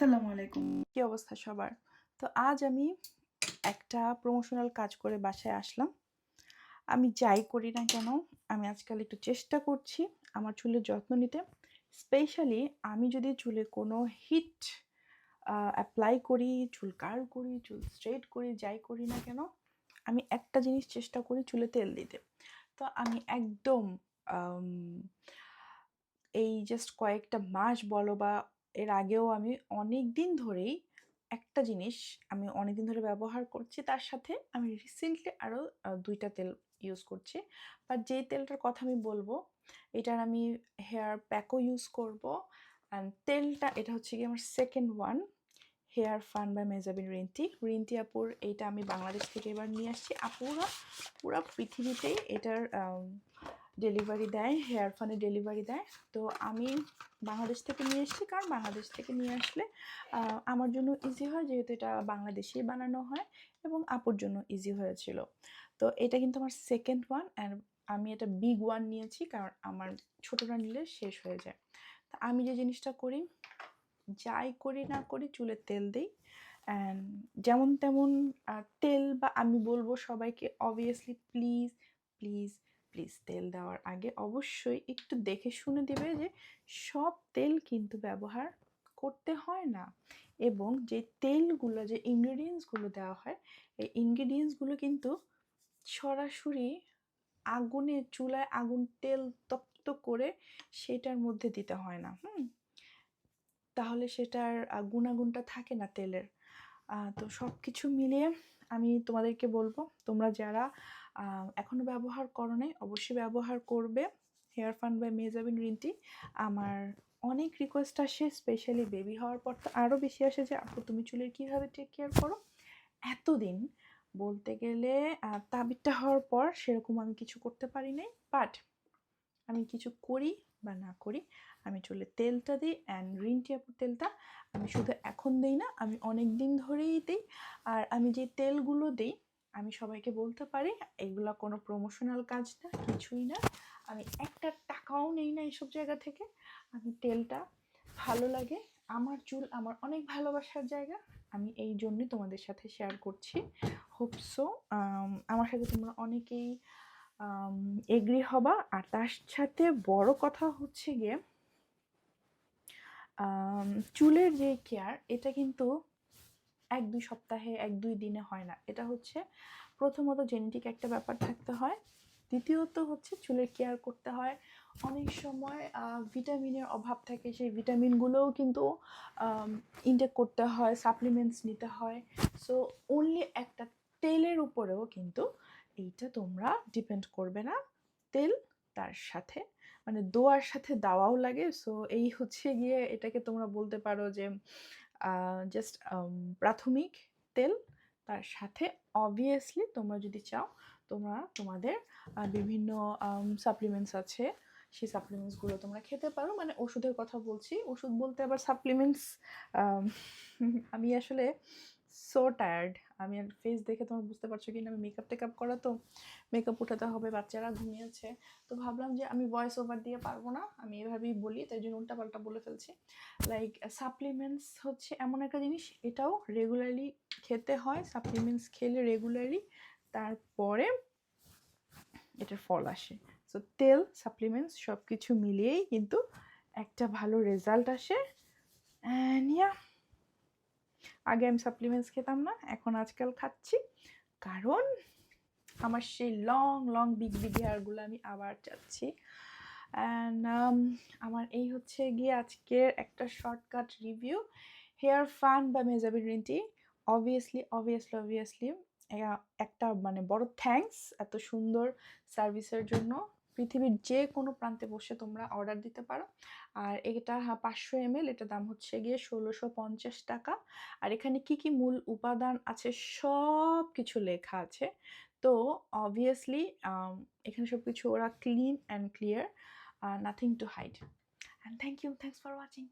আসসালামু আলাইকুম। কি অবস্থা সবার? তো আজ আমি একটা প্রমোশনাল কাজ করে বাসায় আসলাম। আমি যাই করি না কেন, আমি আজকাল একটু চেষ্টা করছি আমার চুলের যত্ন নিতে। স্পেশালি আমি যদি চুলে কোনো হিট অ্যাপ্লাই করি, চুল কার্ল করি, চুল স্ট্রেট করি, যাই করি না কেন, আমি একটা জিনিস চেষ্টা করি চুলে তেল দিতে। তো আমি একদম এই জাস্ট কয়েকটা মাস বলো বা এর আগেও আমি অনেক দিন ধরেই একটা জিনিস আমি অনেক দিন ধরে ব্যবহার করছি, তার সাথে আমি রিসেন্টলি আরও দুইটা তেল ইউজ করছি। বাট যেই তেলটার কথা আমি বলব, এটার আমি হেয়ার প্যাকও ইউজ করব। অ্যান্ড তেলটা, এটা হচ্ছে কি আমার second one hair fun by Mejabin Rinti Rinti আপুর এইটা আমি বাংলাদেশ থেকে এবার নিয়ে আসছি। আপুরা পুরো পৃথিবীতেই এটার ডেলিভারি দেয়, হেয়ার ফানে ডেলিভারি দেয়। তো আমি বাংলাদেশ থেকে নিয়ে এসেছি, কারণ বাংলাদেশ থেকে নিয়ে আসলে আমার জন্য ইজি হয়, যেহেতু এটা বাংলাদেশেই বানানো হয় এবং আপুর জন্য ইজি হয়েছিল। তো এটা কিন্তু আমার সেকেন্ড ওয়ান অ্যান্ড আমি এটা বিগ ওয়ান নিয়েছি, কারণ আমার ছোটোটা নিলে শেষ হয়ে যায়। তা আমি যে জিনিসটা করি, যাই করি না করি চুলে তেল দিই। অ্যান্ড যেমন তেমন তেল বা আমি বলব সবাইকে অবভিয়াসলি প্লিজ প্লিজ প্লিজ তেল দেওয়ার আগে অবশ্যই একটু দেখে শুনে দেবে যে সব তেল কিন্তু ব্যবহার করতে হয় না। এবং যে তেলগুলো, যে ইনগ্রেডিয়েন্টসগুলো দেওয়া হয়, এই ইনগ্রিডিয়েন্টসগুলো কিন্তু সরাসরি আগুনে, চুলায় আগুন তেল তপ্ত করে সেটার মধ্যে দিতে হয় না, হুম? তাহলে সেটার গুণাগুণটা থাকে না তেলের। তো সব কিছু মিলিয়ে আমি তোমাদেরকে বলব তোমরা যারা আহ, এখনও ব্যবহার করো নাই অবশ্যই ব্যবহার করবে। Hair fun by Mejabin Rinti আমার অনেক রিকোয়েস্ট আসে স্পেশালি বেবি হওয়ার পর তো আরও বেশি আসে যে আপু তুমি চুলের কীভাবে টেক কেয়ার করো? এতদিন বলতে গেলে তাবিরটা হওয়ার পর সেরকম আমি কিছু করতে পারি নাই বাট আমি কিছু করি বা না করি, আমি চুলে তেলটা দিই অ্যান্ড গ্রিন টি আপুর তেলটা আমি শুধু এখন দিই না, আমি অনেক দিন ধরেই দিই। আর আমি যে তেলগুলো দিই, আমি সবাইকে বলতে পারি, এগুলো কোনো প্রমোশনাল কাজ না, কিছুই না। আমি একটা টাকাও নেই না এইসব জায়গা থেকে। আমি তেলটা ভালো লাগে, আমার চুল আমার অনেক ভালোবাসার জায়গা, আমি এই জন্যই তোমাদের সাথে শেয়ার করছি। হোপসো আমার সাথে তোমরা অনেকেই এগ্রি হবা। আর তার সাথে বড় কথা হচ্ছে গিয়ে চুলের যে কেয়ার এটা কিন্তু এক দুই সপ্তাহে, এক দুই দিনে হয় না। এটা হচ্ছে প্রথমত জেনেটিক একটা ব্যাপার থাকতে হয়। দ্বিতীয়ত হচ্ছে চুলের কেয়ার করতে হয়। অনেক সময় ভিটামিনের অভাব থাকে। সেই ভিটামিনগুলোও কিন্তু ইনটেক করতে হয় সাপ্লিমেন্টস নিতে হয়। সো অনলি একটা তেলের উপরেও কিন্তু এইটা তোমরা ডিপেন্ড করবে না। তেল তার সাথে মানে দোয়ার সাথে দাওয়াও লাগে। সো এই হচ্ছে গিয়ে এটাকে তোমরা বলতে পারো যে জাস্ট প্রাথমিক তেল। তার সাথে অবভিয়াসলি তোমরা যদি চাও, তোমরা তোমাদের বিভিন্ন সাপ্লিমেন্টস আছে। সেই সাপ্লিমেন্টসগুলো তোমরা খেতে পারো। মানে ওষুধের কথা বলছি। ওষুধ বলতে আবার সাপ্লিমেন্টস আমি আসলে সো টায়ার্ড আমি আর ফেস দেখে তোমরা বুঝতে পারছ কি না, আমি মেকআপ টেকআপ করা তো মেকআপ উঠাতে হবে, বাচ্চারা ঘুমিয়েছে। তো ভাবলাম যে আমি ভয়েস ওভার দিয়ে পারব না, আমি এভাবেই বলি, তাই জন্য উল্টাপাল্টা বলে ফেলছি। লাইক সাপ্লিমেন্টস হচ্ছে এমন একটা জিনিস, এটাও রেগুলারলি খেতে হয় সাপ্লিমেন্টস খেলে রেগুলারলি তারপরে এটার ফল আসে। সো তেল সাপ্লিমেন্টস সব কিছু মিলিয়েই কিন্তু একটা ভালো রেজাল্ট আসে। অ্যান্ড আগে আমি সাপ্লিমেন্টস খেতাম না, এখন আজকাল খাচ্ছি। কারণ আমার সেই লং লং বিগ বিগ হেয়ারগুলো আমি আবার চাচ্ছি। অ্যান্ড আমার এই হচ্ছে গিয়ে আজকের একটা শর্টকাট রিভিউ হেয়ার ফান বা Mejabi Rinti obviously obviously obviously একটা মানে বড় থ্যাঙ্কস এত সুন্দর সার্ভিসের জন্য। পৃথিবীর যে কোনো প্রান্তে বসে তোমরা অর্ডার দিতে পারো। আর এটা পাঁচশো এম এল এটার দাম হচ্ছে গিয়ে ষোলোশো পঞ্চাশ টাকা। আর এখানে কি কি মূল উপাদান আছে সব কিছু লেখা আছে। তো অবভিয়াসলি এখানে সব কিছু ওরা clean and clear nothing to hide and thank you thanks for watching